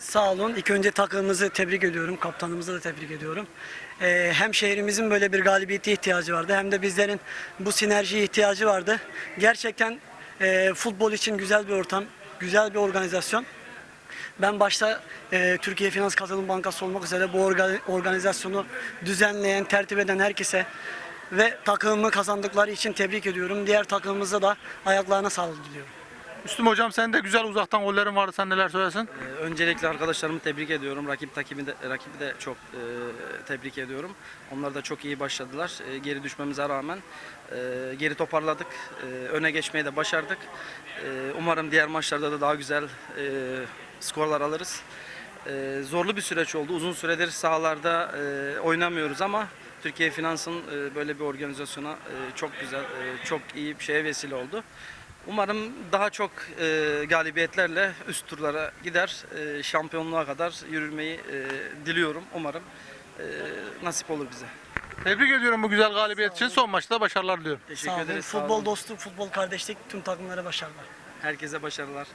Sağ olun. İlk önce takımımızı tebrik ediyorum. Kaptanımızı da tebrik ediyorum. Ee, hem şehrimizin böyle bir galibiyete ihtiyacı vardı hem de bizlerin bu sinerjiye ihtiyacı vardı. Gerçekten e, futbol için güzel bir ortam, güzel bir organizasyon. Ben başta e, Türkiye Finans Katılım Bankası olmak üzere bu orga- organizasyonu düzenleyen, tertip eden herkese ve takımımı kazandıkları için tebrik ediyorum. Diğer takımımıza da ayaklarına sağlık diliyorum. Müslüm hocam sen de güzel uzaktan gollerin vardı. Sen neler söylesin? Ee, Öncelikle arkadaşlarımı tebrik ediyorum. Rakip takibi de, rakibi de çok e, tebrik ediyorum. Onlar da çok iyi başladılar. E, geri düşmemize rağmen e, geri toparladık. E, öne geçmeyi de başardık. E, umarım diğer maçlarda da daha güzel e, skorlar alırız. E, zorlu bir süreç oldu. Uzun süredir sahalarda e, oynamıyoruz ama Türkiye Finans'ın e, böyle bir organizasyona e, çok güzel, e, çok iyi bir şeye vesile oldu. Umarım daha çok e, galibiyetlerle üst turlara gider, e, şampiyonluğa kadar yürümeyi e, diliyorum. Umarım e, nasip olur bize. Tebrik ediyorum bu güzel galibiyet için. Son maçta başarılar diliyorum. Teşekkür Sağ olun. ederiz. sağ Futbol olun. dostluk, futbol kardeşlik tüm takımlara başarılar. Herkese başarılar.